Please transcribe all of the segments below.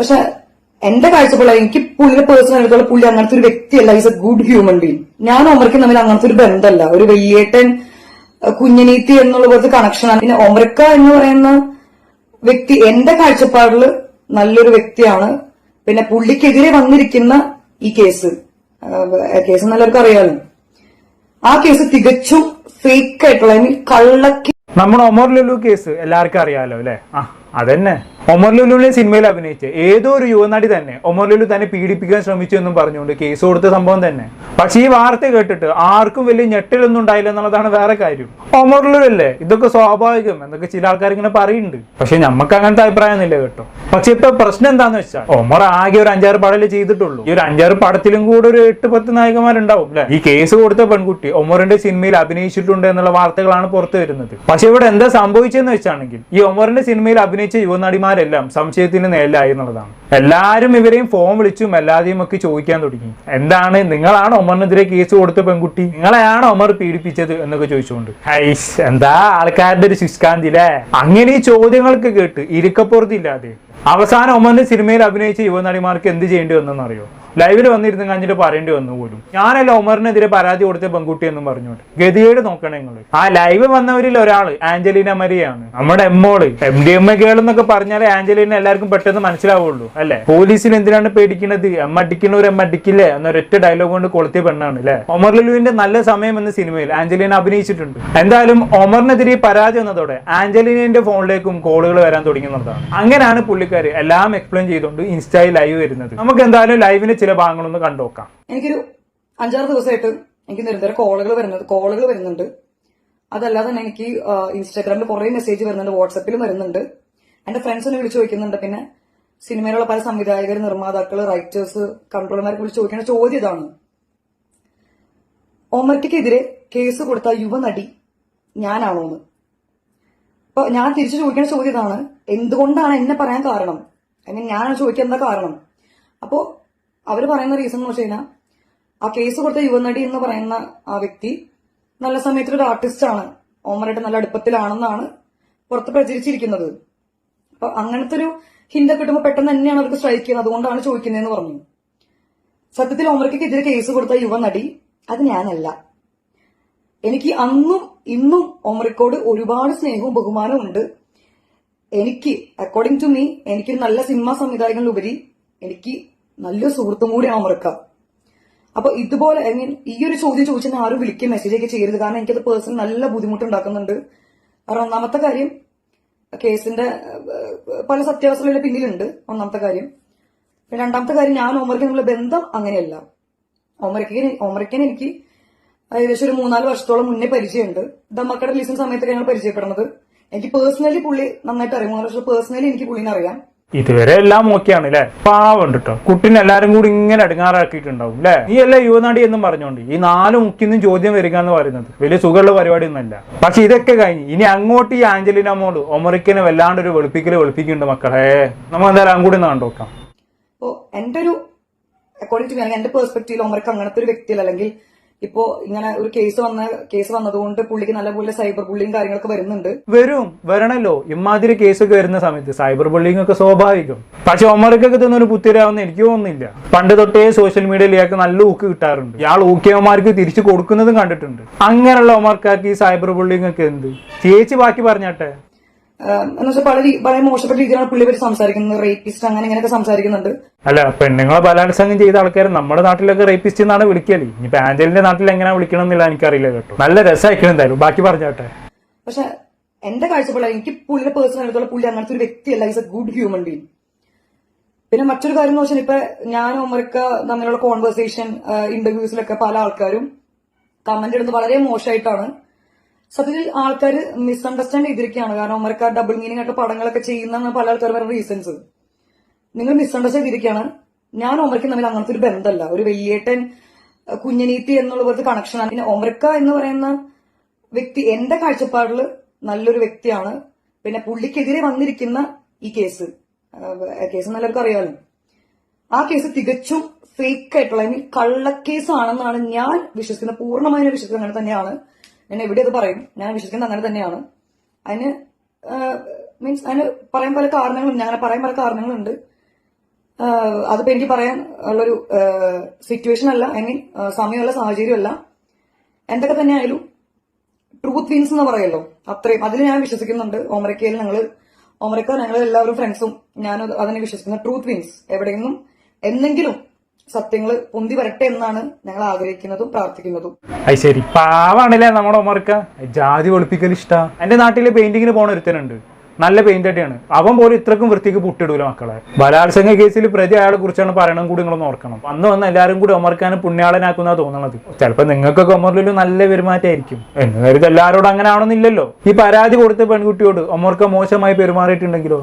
പക്ഷെ എന്റെ കാഴ്ചപ്പാട് എനിക്ക് പുള്ളിയുടെ പേഴ്സണൽ ആയിട്ടുള്ള പുള്ളി അങ്ങനത്തെ ഒരു വ്യക്തിയല്ല. Is a good human being ഞാൻ ഒമർക്ക് തമ്മിൽ അങ്ങനത്തെ ഒരു ബന്ധമല്ല ഒരു വെയ്യേട്ടൻ കുഞ്ഞനീത്തി എന്നുള്ള പോലത്തെ കണക്ഷനാണ് പിന്നെ ഒമർക്ക എന്ന് പറയുന്ന വ്യക്തി എന്റെ കാഴ്ചപ്പാടിൽ നല്ലൊരു വ്യക്തിയാണ്. പിന്നെ പുള്ളിക്കെതിരെ വന്നിരിക്കുന്ന ഈ കേസ് കേസ് എല്ലാവർക്കും അറിയാലോ. ആ കേസ് തികച്ചും ഫേക്ക് ആയിട്ടുള്ള കള്ളക്കി നമ്മുടെ ഒമർ ലുലു കേസ് എല്ലാവർക്കും അറിയാലോ അല്ലെ? ആ അതന്നെ. ഒമർ ലുലുവിനെ സിനിമയിൽ അഭിനയിച്ച് ഏതോ ഒരു യുവനടി തന്നെ ഒമർ ലുലു തന്നെ പീഡിപ്പിക്കാൻ ശ്രമിച്ചു എന്നും പറഞ്ഞുകൊണ്ട് കേസ് കൊടുത്ത സംഭവം തന്നെ. പക്ഷേ ഈ വാർത്ത കേട്ടിട്ട് ആർക്കും വലിയ ഞെട്ടലൊന്നും ഉണ്ടായില്ല എന്നുള്ളതാണ് വേറെ കാര്യം. ഒമർ ലുലു അല്ലേ? ഇതൊക്കെ സ്വാഭാവികം. എന്നൊക്കെ ചില ആൾക്കാർ ഇങ്ങനെ പറയുന്നുണ്ട്. പക്ഷെ നമുക്ക് അങ്ങനത്തെ അഭിപ്രായമൊന്നുമില്ല കേട്ടോ. പക്ഷെ ഇപ്പൊ പ്രശ്നം എന്താന്ന് വെച്ചാൽ ഒമർ ആകെ ഒരു അഞ്ചാറ് പടലേ ചെയ്തിട്ടുള്ളൂ. ഈ ഒരു അഞ്ചാറ് പടത്തിലും കൂടെ ഒരു എട്ട് പത്ത് നായകന്മാരുണ്ടാവും അല്ലെ? ഈ കേസ് കൊടുത്ത പെൺകുട്ടി ഒമറിന്റെ സിനിമയിൽ അഭിനയിച്ചിട്ടുണ്ട് എന്നുള്ള വാർത്തകളാണ് പുറത്തു വരുന്നത്. പക്ഷെ ഇവിടെ എന്താ സംഭവിച്ചെന്ന് വെച്ചാണെങ്കിൽ ഈ ഒമറിന്റെ സിനിമയിൽ അഭിനയിച്ച യുവനടിമാരെല്ലാം സംശയത്തിന് നേരിലായി എന്നുള്ളതാണ്. എല്ലാവരും ഇവരെയും ഫോം വിളിച്ചും എല്ലാതെയും ഒക്കെ ചോദിക്കാൻ തുടങ്ങി. എന്താണ് നിങ്ങളാണ് ഒമറിനെതിരെ കേസ് കൊടുത്ത പെൺകുട്ടി? നിങ്ങളെയാണ് ഒമർ പീഡിപ്പിച്ചത് എന്നൊക്കെ ചോദിച്ചുകൊണ്ട്. ഹൈസ് എന്താ ആൾക്കാരുടെ ഒരു ശുഷ്കാന്തി അല്ലേ അങ്ങനെ ഈ ചോദ്യങ്ങൾക്ക് കേട്ട് ഇരിക്കപ്പുറത്തില്ലാതെ അവസാനം ഒമറിന്റെ സിനിമയിൽ അഭിനയിച്ച യുവനടിമാർക്ക് എന്ത് ചെയ്യേണ്ടി വന്നെന്ന് അറിയോ ലൈവിൽ വന്നിരുന്നു കഴിഞ്ഞിട്ട് പറയേണ്ടി വന്നു പോലും. ഞാനല്ല ഒമറിനെതിരെ പരാതി കൊടുത്ത പെൺകുട്ടി എന്നും പറഞ്ഞോട്ട് ഗതികേട് നോക്കണേ നിങ്ങൾ ആ ലൈവ് വന്നവരിൽ ഒരാൾ ആഞ്ചലീന മരിയാണ്. നമ്മുടെ എമ്മോൾ. എം ഡി എം എ കേൾ എന്നൊക്കെ പറഞ്ഞാലേ ആഞ്ചലീന എല്ലാവർക്കും പെട്ടെന്ന് മനസ്സിലാവുള്ളൂ അല്ലെ? പോലീസിൽ എന്തിനാണ് പേടിക്കുന്നത് എം അടിക്കുന്നവർ എം അടിക്കില്ലേ എന്നൊരൊറ്റ ഡയലോഗ് കൊണ്ട് കൊളുത്തിയ പെണ്ണാണ് അല്ലെ? ഒമർ ലുലുവിന്റെ നല്ല സമയം എന്ന സിനിമയിൽ ആഞ്ചലീന അഭിനയിച്ചിട്ടുണ്ട്. എന്തായാലും ഒമറിനെതിരെ പരാതി വന്നതോടെ ആഞ്ചലീനയുടെ ഫോണിലേക്കും കോളുകൾ വരാൻ തുടങ്ങുന്നതാണ്. അങ്ങനെയാണ് പുള്ളിക്കാര് എല്ലാം എക്സ്പ്ലെയിൻ ചെയ്തുകൊണ്ട് ഇൻസ്റ്റയിൽ ലൈവ് വരുന്നത്. നമുക്ക് എന്തായാലും ലൈവിന്റെ ചില ഭാഗങ്ങളൊന്ന് കണ്ടുനോക്കാം എനിക്കൊരു അഞ്ചാറ് ദിവസമായിട്ട് എനിക്ക് നിരന്തരം കോളുകൾ വരുന്നത് കോളുകൾ വരുന്നുണ്ട്. അതല്ലാതെ തന്നെ എനിക്ക് ഇൻസ്റ്റാഗ്രാമിൽ കുറെ മെസ്സേജ് വരുന്നുണ്ട് വാട്സപ്പിലും വരുന്നുണ്ട്. എന്റെ ഫ്രണ്ട്സ് എന്നെ വിളിച്ചു ചോദിക്കുന്നുണ്ട്. പിന്നെ സിനിമയിലുള്ള പല സംവിധായകർ നിർമ്മാതാക്കൾ റൈറ്റേഴ്സ് കൺട്രോളർമാർക്ക് വിളിച്ച് ചോദിക്കുന്ന ചോദ്യം ഇതാണ്. ഓമർട്ടിക്കെതിരെ കേസ് കൊടുത്ത യുവനടി ഞാനാണോ എന്ന് അപ്പൊ ഞാൻ തിരിച്ചു ചോദിക്കുന്ന ചോദ്യം ഇതാണ്. എന്തുകൊണ്ടാണ് എന്നെ പറയാൻ കാരണം? മീൻ ഞാനാണ് ചോദിക്കാൻ എന്താ കാരണം? അപ്പോ അവർ പറയുന്ന റീസൺ എന്ന് വെച്ച് കഴിഞ്ഞാൽ ആ കേസ് കൊടുത്ത യുവനടി എന്ന് പറയുന്ന ആ വ്യക്തി നല്ല സമയത്ത് ഒരു ആർട്ടിസ്റ്റ് ആണ്. ഓമറായിട്ട് നല്ല അടുപ്പത്തിലാണെന്നാണ് പുറത്ത് പ്രചരിച്ചിരിക്കുന്നത്. അപ്പൊ അങ്ങനത്തെ ഒരു ഹിന്ദ കിട്ടുമ്പോൾ പെട്ടെന്ന് തന്നെയാണ് അവർക്ക് സ്ട്രൈക്ക് ചെയ്യുന്നത്. അതുകൊണ്ടാണ് ചോദിക്കുന്നതെന്ന് പറഞ്ഞു. സത്യത്തിൽ ഓമറയ്ക്കെതിരെ കേസ് കൊടുത്ത യുവനടി അത് ഞാനല്ല. എനിക്ക് അന്നും ഇന്നും ഓമറിക്കോട് ഒരുപാട് സ്നേഹവും ബഹുമാനവും ഉണ്ട്. എനിക്ക് അക്കോർഡിംഗ് ടു മീ എനിക്കൊരു നല്ല സിനിമാ സംവിധായകനിലുപരി എനിക്ക് നല്ലൊരു സുഹൃത്തും കൂടിയാണ് ഓമറിക്ക അപ്പൊ ഇതുപോലെ ഐ മീൻ ഈ ഒരു ചോദ്യം ചോദിച്ചാൽ ആരും വിളിക്കുക മെസ്സേജ് ഒക്കെ ചെയ്യരുത്. കാരണം എനിക്കത് പേഴ്സണൽ നല്ല ബുദ്ധിമുട്ടുണ്ടാക്കുന്നുണ്ട്. കാരണം ഒന്നാമത്തെ കാര്യം കേസിന്റെ പല സത്യാവസ്ഥകളുടെ പിന്നിലുണ്ട് ഒന്നാമത്തെ കാര്യം. പിന്നെ രണ്ടാമത്തെ കാര്യം ഞാൻ ഓമരയ്ക്ക് നമ്മളെ ബന്ധം അങ്ങനെയല്ല. ഓമരയ്ക്ക് ഓമരയ്ക്കാൻ എനിക്ക് ഏകദേശം ഒരു മൂന്നാൽ വർഷത്തോളം മുന്നേ പരിചയമുണ്ട്. ദമ്മക്കട റിലീസിന് സമയത്തൊക്കെ ഞങ്ങൾ പരിചയപ്പെടുന്നത്. എനിക്ക് പേഴ്സണലി പുള്ളി നന്നായിട്ട് അറിയാം. മൂന്നാൽ വർഷം പേഴ്സണലി എനിക്ക് പുള്ളിനെ അറിയാം. ഇതുവരെ എല്ലാം ഓക്കെയാണ് അല്ലെ പാവം കേട്ടോ കുട്ടിനെ എല്ലാരും കൂടി ഇങ്ങനെ അടുങ്ങാറാക്കിയിട്ടുണ്ടാവും അല്ലെ നീ അല്ല യുവനാടി എന്നും പറഞ്ഞോണ്ട്? ഈ നാല് മുക്കിന്നും ചോദ്യം വരിക എന്ന് പറയുന്നത് വലിയ സുഖമുള്ള പരിപാടി ഒന്നല്ല പക്ഷെ ഇതൊക്കെ കഴിഞ്ഞ് ഇനി അങ്ങോട്ട് ഈ ആഞ്ചലിന മോൾ ഒമറിക്കനെ വല്ലാണ്ട് ഒരു വെളുപ്പിക്കൽ വെളുപ്പിക്കുന്നുണ്ട് മക്കളെ. നമ്മൾ എന്തായാലും അങ്ങോട്ട് ഒന്ന് കണ്ടു നോക്കാം. എന്റെ ഒരു അക്കോർഡിംഗ് ടു മീ അല്ലെങ്കിൽ എന്റെ പെർസ്പെക്റ്റീവിൽ ഒമറിക്ക് അങ്ങനത്തെ ഒരു വ്യക്തിയല്ല. അല്ലെങ്കിൽ ഇപ്പോ ഇങ്ങനെ ഒരു കേസ് വന്ന കേസ് വന്നതുകൊണ്ട് പുള്ളിക്ക് നല്ലപോലെ സൈബർ ബുള്ളിയും കാര്യങ്ങളൊക്കെ വരുന്നുണ്ട്. വരും വരണല്ലോ. ഇമാതിരി കേസൊക്കെ വരുന്ന സമയത്ത് സൈബർ ബുള്ളിങ് ഒക്കെ സ്വാഭാവികം. പക്ഷെ ഒമാർക്കൊക്കെ തന്നെ ഒരു പുത്തിരാവുന്ന എനിക്ക് തോന്നുന്നില്ല. പണ്ട് തൊട്ടേ സോഷ്യൽ മീഡിയയിൽ ഇയാൾക്ക് നല്ല ഊക്ക് കിട്ടാറുണ്ട്. ഇയാൾ ഊക്കിയവന്മാർക്ക് തിരിച്ചു കൊടുക്കുന്നതും കണ്ടിട്ടുണ്ട്. അങ്ങനെയുള്ള ഒമർക്കാർക്ക് ഈ സൈബർ ബുള്ളിങ് ഒക്കെ എന്ത്? ചേച്ചി ബാക്കി പറഞ്ഞാട്ടെ. എന്ന് വെച്ചാൽ പല വളരെ മോശപ്പെട്ട രീതിയിലാണ് പുള്ളി പറ്റി സംസാരിക്കുന്നത്. റേപ്പിസ്റ്റ് അങ്ങനെ ഇങ്ങനെയൊക്കെ സംസാരിക്കുന്നുണ്ട്. അല്ല പെണ്ണുങ്ങളെ ബലാത്സംഗം ചെയ്ത ആൾക്കാർ നമ്മുടെ നാട്ടിലൊക്കെ റേപ്പിസ്റ്റ് എന്നാണ് വിളിക്കൽ. ഇനിയിപ്പോ ആഞ്ചലിന്റെ നാട്ടിൽ എങ്ങനെ വിളിക്കണം എന്നില്ല എനിക്കറിയില്ല കേട്ടോ. നല്ല രസമായിരിക്കണം എന്തായാലും. ബാക്കി പറഞ്ഞോട്ടെ. പക്ഷെ എന്റെ കാഴ്ചപ്പാടിൽ എനിക്ക് പുള്ളിയുടെ പേഴ്സണൽ ആയിട്ടുള്ള പുള്ളി അങ്ങനത്തെ ഒരു വ്യക്തിയല്ല. Is a good human being പിന്നെ മറ്റൊരു കാര്യം എന്ന് വെച്ചാൽ ഇപ്പൊ ഞാൻ ഒമർക്ക തമ്മിലുള്ള കോൺവെർസേഷൻ ഇന്റർവ്യൂസിലൊക്കെ പല ആൾക്കാരും കമന്റ് ഇടുന്നത് വളരെ മോശമായിട്ടാണ് സത്യത്തിൽ ആൾക്കാർ മിസ്അണ്ടർസ്റ്റാൻഡ് ചെയ്തിരിക്കുകയാണ്. കാരണം ഉമർക്കാർ ഡബിൾ മീനിങ് ആയിട്ട് പടങ്ങളൊക്കെ ചെയ്യുന്ന പല ആൾക്കാർ പറയുന്ന റീസൺസ് നിങ്ങൾ മിസ്അണ്ടർസ്റ്റാൻഡ് ചെയ്തിരിക്കുകയാണ്. ഞാൻ ഒമർക്കും തമ്മിൽ അങ്ങനത്തെ ഒരു ബന്ധമല്ല. ഒരു വലിയേട്ടൻ അഹ് കുഞ്ഞനീത്തി എന്നുള്ള പോലത്തെ കണക്ഷനാണ് പിന്നെ ഒമർക്ക എന്ന് പറയുന്ന വ്യക്തി എന്റെ കാഴ്ചപ്പാടിൽ നല്ലൊരു വ്യക്തിയാണ്. പിന്നെ പുള്ളിക്കെതിരെ വന്നിരിക്കുന്ന ഈ കേസ് കേസ് എല്ലാവർക്കും അറിയാമല്ലോ ആ കേസ് തികച്ചും ഫേക്ക് ആയിട്ടുള്ള ഐ മീൻ കള്ളക്കേസ് ആണെന്നാണ് ഞാൻ വിശ്വസിക്കുന്നത്. പൂർണമായും വിശ്വസിക്കുന്നത് അങ്ങനെ തന്നെയാണ്. ഞാൻ എവിടെ അത് പറയും. ഞാൻ വിശ്വസിക്കുന്നത് അങ്ങനെ തന്നെയാണ്. അതിന് മീൻസ് അതിന് പറയാൻ പല കാരണങ്ങളും ഞാൻ പറയാൻ പല കാരണങ്ങളുണ്ട്. അതിപ്പോ എനിക്ക് പറയാൻ ഉള്ളൊരു സിറ്റുവേഷൻ അല്ല. ഐ മീൻ സമയമല്ല സാഹചര്യമല്ല. എന്തൊക്കെ തന്നെ ആയാലും ട്രൂത്ത് വിൻസ് എന്ന് പറയല്ലോ. അത്രയും. അതിൽ ഞാൻ വിശ്വസിക്കുന്നുണ്ട്. ഓമരക്കയിൽ ഞങ്ങൾ ഓമരക്ക ഞങ്ങൾ എല്ലാവരും ഫ്രണ്ട്സും ഞാൻ അതിനെ വിശ്വസിക്കുന്നു. ട്രൂത്ത് വിൻസ് എവിടെയെന്നും എന്തെങ്കിലും സത്യങ്ങൾ പൊന്തി വരട്ടെ എന്നാണ് ഞങ്ങൾ ആഗ്രഹിക്കുന്നതും പ്രാർത്ഥിക്കുന്നതും. അത് ശരി പാവാണല്ലേ നമ്മുടെ ഒമർക്ക ജാതി ഒളിപ്പിക്കൽ ഇഷ്ടാ. എന്റെ നാട്ടിലെ പെയിന്റിങ്ങിന് പോണ ഒരുത്തനുണ്ട്. നല്ല പെയിന്റ് അടിയാണ് അവൻ പോലും ഇത്രക്കും വൃത്തിക്ക് പുട്ടിടൂല മക്കളെ. ബലാത്സംഗ കേസിൽ പ്രതി അയാളെ കുറിച്ചാണ് പറയണം കൂടി നിങ്ങളൊന്ന് ഓർക്കണം. അന്ന് വന്ന് എല്ലാവരും കൂടി ഒമർക്കാനെ പുണ്യാളനാക്കുന്ന തോന്നണത്. ചിലപ്പോ നിങ്ങൾക്കൊക്കെ ഒമറിലും നല്ല പെരുമാറ്റമായിരിക്കും. എന്ന് കരുത് എല്ലാവരോടും അങ്ങനെ ആവണമെന്നില്ലല്ലോ. ഈ പരാതി കൊടുത്ത പെൺകുട്ടിയോട് ഒമർക്ക മോശമായി പെരുമാറിയിട്ടുണ്ടെങ്കിലോ?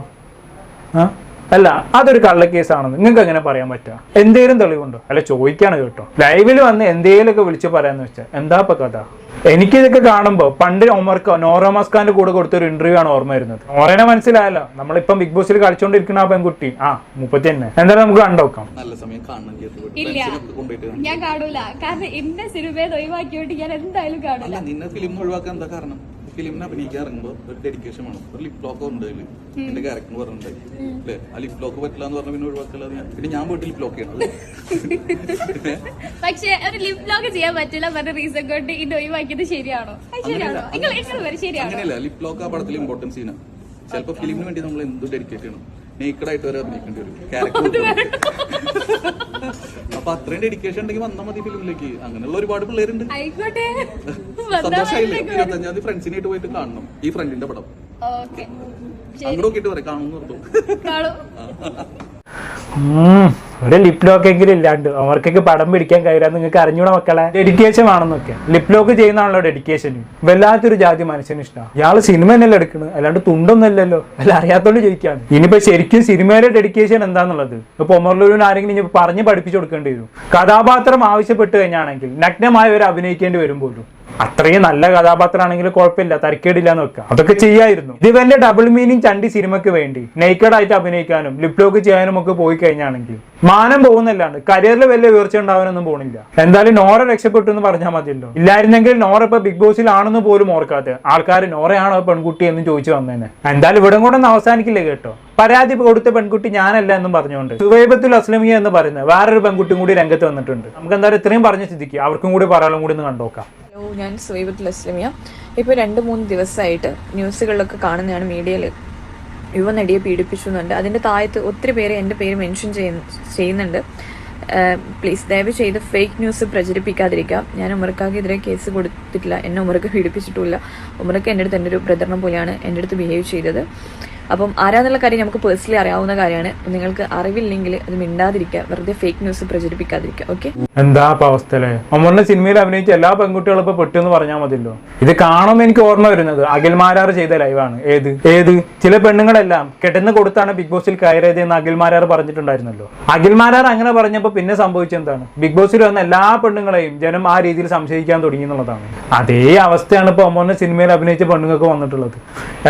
ആ? അല്ല അതൊരു കള്ളക്കേസാണെന്ന് നിങ്ങൾക്ക് എങ്ങനെ പറയാൻ പറ്റുക എന്തേലും തെളിവുണ്ടോ? അല്ല ചോദിക്കാണ് കേട്ടോ. ലൈവിൽ വന്ന് എന്തേലൊക്കെ വിളിച്ച് പറയാന്ന് വെച്ചാൽ എന്താ ഇപ്പൊ കഥ? എനിക്കിതൊക്കെ കാണുമ്പോൾ പണ്ട് ഒമർക്ക് നോറ മസ്കാന്റെ കൂടെ കൊടുത്തൊരു ഇന്റർവ്യൂ ആണ് ഓർമ്മ വരുന്നത്. ഓരോ മനസ്സിലായല്ലോ. നമ്മളിപ്പം ബിഗ് ബോസിൽ കളിച്ചോണ്ടിരിക്കുന്ന ആ പെൺകുട്ടി. ആ മുപ്പത്തി തന്നെ എന്തായാലും നമുക്ക് കണ്ടോക്കാം നല്ല സമയം കാണണം കേട്ടോ ഇല്ല. ഞാൻ കാണൂല. കാരണം എന്നെ സിനിമയെ ഒഴിവാക്കിയോണ്ട് ഞാൻ എന്തായാലും കാണൂല. അല്ല നിന്നെ ഫിലിം ഒഴിവാക്കാൻ എന്താ കാരണം? ഫിലിമിന് അഭിനയിക്കാൻ ഇറങ്ങുമ്പോൾ ഒരു ഡെഡിക്കേഷൻ വേണം. ഒരു ലിപ് ലോക്ക് ഉണ്ട് അതിൽ എന്റെ ക്യാരക്ടർ പറഞ്ഞിട്ടുണ്ട് അല്ലേ? ആ ലിപ് ലോക്ക് പറ്റില്ല എന്ന് പറഞ്ഞാൽ പിന്നെ ഒഴിവാക്കില്ല ഞാൻ- പിന്നെ ഞാൻ പോയിട്ട് ലിപ് ലോക്ക് ചെയ്യണത്. പക്ഷേ ഒരു ലിപ് ലോക്ക് ചെയ്യാൻ പറ്റില്ല പറഞ്ഞ റീസൺ കൊണ്ട് ഇത് ഒഴിവാക്കിയത് ശരിയാണോ? അങ്ങനെയല്ല. ലിപ് ലോക്ക് ആ പടത്തിൽ ഇമ്പോർട്ടൻസ് ചെയ്യണം ചിലപ്പോ ഫിലിമിന് വേണ്ടി നമ്മൾ എന്ത് ഡെഡിക്കേറ്റ് ചെയ്യണം. നേക്കഡായിട്ട് വരെ അഭിനയിക്കേണ്ടി വരും. ക്യാരക്ടർ അപ്പൊ അത്രയും ഡെഡിക്കേഷൻ ഉണ്ടെങ്കിൽ വന്നാൽ മതി ഫിലിമിലേക്ക് അങ്ങനെയുള്ള ഒരുപാട് പിള്ളേരുണ്ട്. സന്തോഷമായില്ലേ? ഇരുപത്തഞ്ചാം തീയതി ഫ്രണ്ട്സിനായിട്ട് പോയിട്ട് കാണണം. ഈ ഫ്രണ്ടിന്റെ പടം. ഓക്കെ. അങ്ങോട്ട് നോക്കിയിട്ട് പറയാം കാണുന്നു ഒരു ലിപ് ലോക്ക് എങ്കിലും ഇല്ലാണ്ട്. അവർക്കൊക്കെ പടം പിടിക്കാൻ കഴിയാൻ നിങ്ങൾക്ക് അറിഞ്ഞൂടെ മക്കളെ? ഡെഡിക്കേഷൻ ആണെന്നൊക്കെ ലിപ് ലോക്ക് ചെയ്യുന്നതാണല്ലോ ഡെഡിക്കേഷൻ വല്ലാത്തൊരു ജാതി മനുഷ്യന് ഇഷ്ടമാണ് ഇയാൾ സിനിമ തന്നെയല്ലേ എടുക്കുന്നത് അല്ലാണ്ട് തുണ്ടൊന്നും അല്ലല്ലോ അല്ല അറിയാത്തോണ്ട് ചോദിക്കാണ്. ഇനിയിപ്പോ ശരിക്കും സിനിമയിലെ ഡെഡിക്കേഷൻ എന്താന്നുള്ളത്? ഇപ്പൊ ഒമർലൂരിന് ആരെങ്കിലും ഇനി പറഞ്ഞ് പഠിപ്പിച്ചു കൊടുക്കേണ്ടി വരും. കഥാപാത്രം ആവശ്യപ്പെട്ട് കഴിഞ്ഞാണെങ്കിൽ നഗ്നമായി ഒരു അഭിനയിക്കേണ്ടി വരും പോലും. അത്രയും നല്ല കഥാപാത്രമാണെങ്കിൽ കുഴപ്പമില്ല തരക്കേടില്ല എന്ന് വെക്കാം അതൊക്കെ ചെയ്യായിരുന്നു. ഇത് വലിയ ഡബിൾ മീനിങ് ചണ്ടി സിനിമയ്ക്ക് വേണ്ടി. ആയിട്ട് അഭിനയിക്കാനും ലിപ് ലോക്ക് ചെയ്യാനും ഒക്കെ പോയി കഴിഞ്ഞാണെങ്കിൽ മാനം പോകുന്നല്ലാണ്ട് കരിയറിൽ വലിയ ഉയർച്ച ഉണ്ടാവാനൊന്നും പോണില്ല. എന്തായാലും നോറ രക്ഷപ്പെട്ടു എന്ന് പറഞ്ഞാൽ മതിയല്ലോ. ഇല്ലായിരുന്നെങ്കിൽ നോറ ഇപ്പൊ ബിഗ് ബോസിലാണെന്ന് പോലും ഓർക്കാതെ ആൾക്കാർ നോറയാണോ പെൺകുട്ടി എന്ന് ചോദിച്ചു വന്നേനെ. എന്തായാലും ഇവിടെ കൂടെ ഒന്നും അവസാനിക്കില്ല കേട്ടോ? പരാതി കൊടുത്ത പെൺകുട്ടി ഞാനല്ല എന്നും പറഞ്ഞുകൊണ്ട്. സുവൈബത്തുൽ അസ്ലമിയ എന്ന് പറയുന്ന വേറൊരു പെൺകുട്ടിയും കൂടി രംഗത്ത് വന്നിട്ടുണ്ട്. നമുക്ക് എന്തായാലും ഇത്രയും പറഞ്ഞ സ്ഥിതിക്ക് അവർക്കും കൂടി പറയാനും കൂടി ഒന്ന് കണ്ടോക്കാം. ഞാൻ സുവൈബത്തുൽ അസ്ലമിയ ഇപ്പോൾ രണ്ട് മൂന്ന് ദിവസമായിട്ട് ന്യൂസുകളിലൊക്കെ കാണുന്നതാണ് മീഡിയയിൽ യുവനടിയെ പീഡിപ്പിച്ചു എന്നുണ്ട്. അതിന്റെ താഴത്ത് ഒത്തിരി പേര് എന്റെ പേര് മെൻഷൻ ചെയ്യുന്ന ചെയ്യുന്നുണ്ട്. പ്ലീസ് ദയവ് ചെയ്ത് ഫേക്ക് ന്യൂസ് പ്രചരിപ്പിക്കാതിരിക്കുക ഞാൻ ഉമർക്കാക്കെതിരെ കേസ് കൊടുത്തിട്ടില്ല. എന്നെ ഉമർക്ക് പീഡിപ്പിച്ചിട്ടില്ല ഉമർക്ക് എന്റെ അടുത്ത് എന്റെ ഒരു ബ്രദറിനെ പോലെയാണ് എന്റെ അടുത്ത് ബിഹേവ് ചെയ്തത്. അപ്പം ആരാന്നുള്ള കാര്യം നമുക്ക് പേഴ്സണലി അറിയാവുന്ന കാര്യമാണ്. നിങ്ങൾക്ക് അറിവില്ലെങ്കിൽ അത് മിണ്ടാതിരിക്കുക. വെറുതെ ഫേക്ക് ന്യൂസ് പ്രചരിപ്പിക്കാതിരിക്കുക. ഓക്കെ എന്താ അവസ്ഥ അവസ്ഥയിൽ? അമ്മറിന്റെ സിനിമയിൽ അഭിനയിച്ച എല്ലാ പെൺകുട്ടികളും ഇപ്പൊ പെട്ടു എന്ന് പറഞ്ഞാൽ മതിയല്ലോ. ഇത് കാണുമ്പോൾ എനിക്ക് ഓർമ്മ വരുന്നത് അഖിൽമാരാർ ചെയ്ത ലൈവാണ് ഏത്? ഏത്? ചില പെണ്ണുങ്ങളെല്ലാം കെട്ടുന്ന കൊടുത്താണ് ബിഗ് ബോസിൽ കയറിയത് എന്ന് അഖിൽമാരാർ പറഞ്ഞിട്ടുണ്ടായിരുന്നല്ലോ. അഖിൽമാരാർ അങ്ങനെ പറഞ്ഞപ്പോൾ പിന്നെ സംഭവിച്ചെന്താണ് ബിഗ് ബോസിൽ വന്ന എല്ലാ പെണ്ണുങ്ങളെയും ജനം ആ രീതിയിൽ സംശയിക്കാൻ തുടങ്ങി എന്നുള്ളതാണ്. അതേ അവസ്ഥയാണ് ഇപ്പൊ ഒമറിന്റെ സിനിമയിൽ അഭിനയിച്ച പെണ്ണുങ്ങൾക്ക് വന്നിട്ടുള്ളത്.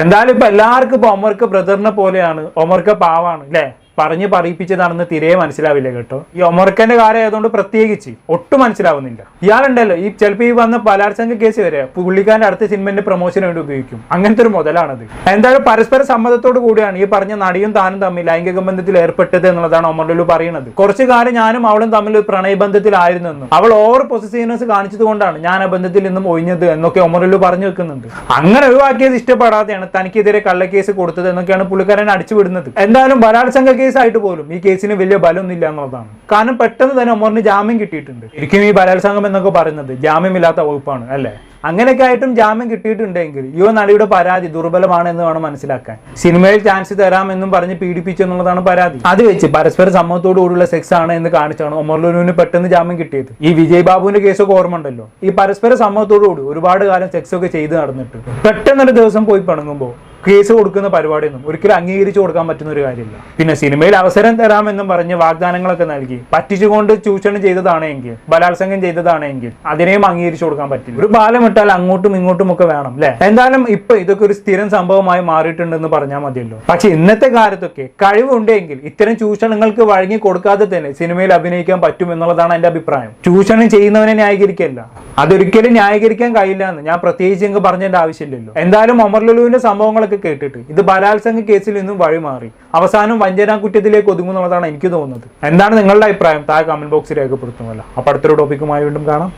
എന്തായാലും ഇപ്പൊ എല്ലാവർക്കും ഇപ്പൊ ഒമർക്ക് ബ്രദറിനെ പോലെയാണ്. ഒമർക്ക പാവാണ് അല്ലേ പറഞ്ഞ് പറയിപ്പിച്ചതാണെന്ന് തിരെ മനസ്സിലാവില്ല കേട്ടോ? ഈ ഒമർക്കന്റെ കാര്യം ആയതുകൊണ്ട് പ്രത്യേകിച്ച് ഒട്ടും മനസ്സിലാവുന്നില്ല. ഇയാളുണ്ടല്ലോ ഈ ചിലപ്പോൾ ഈ വന്ന ബലാത്സംഗ കേസ് വരെ പുള്ളിക്കാരന്റെ അടുത്ത സിനിമന്റെ പ്രൊമോഷന് വേണ്ടി ഉപയോഗിക്കും. അങ്ങനത്തെ ഒരു മുതലാണത്. എന്തായാലും പരസ്പര സമ്മതത്തോട് കൂടിയാണ് ഈ പറഞ്ഞ നടിയും താനും തമ്മിൽ ലൈംഗിക ബന്ധത്തിൽ ഏർപ്പെട്ടത് എന്നുള്ളതാണ് ഒമർലു പറയുന്നത് കുറച്ചു കാലം ഞാനും അവളും തമ്മിൽ പ്രണയബന്ധത്തിലായിരുന്നെന്നും അവൾ ഓവർ പൊസിറ്റീവ്നെസ് കാണിച്ചത് കൊണ്ടാണ് ഞാൻ ആ ബന്ധത്തിൽ നിന്നും ഒഴിഞ്ഞത് എന്നൊക്കെ ഒമർ ലുലു പറഞ്ഞു വെക്കുന്നുണ്ട്. അങ്ങനെ ഒഴിവാക്കിയത് ഇഷ്ടപ്പെടാതെയാണ് തനിക്കെതിരെ കള്ളക്കേസ് കൊടുത്തത് എന്നൊക്കെയാണ് പുള്ളിക്കാരൻ അടിച്ചുവിടുന്നത്. എന്തായാലും ബലാത്സംഗ കേസായിട്ട് പോലും ഈ കേസിന് വലിയ ബലമൊന്നുമില്ല എന്നുള്ളതാണ്. കാരണം പെട്ടെന്ന് തന്നെ ഒമറിന് ജാമ്യം കിട്ടിയിട്ടുണ്ട്. ശരിക്കും ഈ ബലാത്സംഗം എന്നൊക്കെ പറയുന്നത് ജാമ്യമില്ലാത്ത വകുപ്പാണ് അല്ലേ? അങ്ങനെയൊക്കെ ആയിട്ടും ജാമ്യം കിട്ടിയിട്ടുണ്ടെങ്കിൽ യുവ നടിയുടെ പരാതി ദുർബലമാണ് എന്ന് വേണം മനസ്സിലാക്കാൻ. സിനിമയിൽ ചാൻസ് തരാമെന്നും പറഞ്ഞ് പീഡിപ്പിച്ചു എന്നുള്ളതാണ് പരാതി. അത് വെച്ച് പരസ്പര സമ്മതത്തോടു കൂടിയുള്ള സെക്സ് ആണ് എന്ന് കാണിച്ചാണ് ഒമർ ലുനുവിന് പെട്ടെന്ന് ജാമ്യം കിട്ടിയത്. ഈ വിജയ് ബാബുവിന്റെ കേസൊക്കെ ഓർമ്മ ഉണ്ടല്ലോ ഈ പരസ്പര സമ്മതത്തോടു കൂടി ഒരുപാട് കാലം സെക്സ് ഒക്കെ ചെയ്ത് നടന്നിട്ട് പെട്ടെന്നൊരു ദിവസം പോയി പിണങ്ങുമ്പോൾ കേസ് കൊടുക്കുന്ന പരിപാടിയൊന്നും ഒരിക്കലും അംഗീകരിച്ചു കൊടുക്കാൻ പറ്റുന്ന ഒരു കാര്യമില്ല. പിന്നെ സിനിമയിൽ അവസരം തരാമെന്നും പറഞ്ഞ് വാഗ്ദാനങ്ങളൊക്കെ നൽകി പറ്റിച്ചുകൊണ്ട് ചൂഷണം ചെയ്തതാണെങ്കിൽ ബലാത്സംഗം ചെയ്തതാണെങ്കിൽ അതിനെയും അംഗീകരിച്ചു കൊടുക്കാൻ പറ്റില്ല. ഒരു ബാലം ഇട്ടാൽ അങ്ങോട്ടും ഇങ്ങോട്ടും ഒക്കെ വേണം അല്ലെ എന്തായാലും ഇപ്പൊ ഇതൊക്കെ ഒരു സ്ഥിരം സംഭവമായി മാറിയിട്ടുണ്ടെന്ന് പറഞ്ഞാൽ മതിയല്ലോ. പക്ഷെ ഇന്നത്തെ കാലത്തൊക്കെ കഴിവുണ്ടെങ്കിൽ ഇത്തരം ചൂഷണങ്ങൾക്ക് വഴങ്ങി കൊടുക്കാതെ തന്നെ സിനിമയിൽ അഭിനയിക്കാൻ പറ്റും എന്നുള്ളതാണ് എന്റെ അഭിപ്രായം. ചൂഷണം ചെയ്യുന്നവനെ ന്യായീകരിക്കല്ല. അതൊരിക്കലും ന്യായീകരിക്കാൻ കഴിയില്ല എന്ന് ഞാൻ പ്രത്യേകിച്ച് ഇങ്ങ് പറഞ്ഞതിന്റെ ആവശ്യമില്ലല്ലോ. എന്തായാലും ഒമർ ലുലുവിന്റെ സംഭവങ്ങളൊക്കെ കേട്ടിട്ട് ഇത് ബലാത്സംഗ കേസിൽ നിന്നും വഴി മാറി അവസാനം വഞ്ചനാ കുറ്റത്തിലേക്ക് ഒതുങ്ങുന്നുള്ളതാണ് എനിക്ക് തോന്നുന്നത്. എന്താണ് നിങ്ങളുടെ അഭിപ്രായം? താഴെ കമന്റ് ബോക്സിൽ രേഖപ്പെടുത്തുമല്ലോ അപ്പോൾ അടുത്തൊരു ടോപ്പിക്കുമായി വീണ്ടും കാണാം.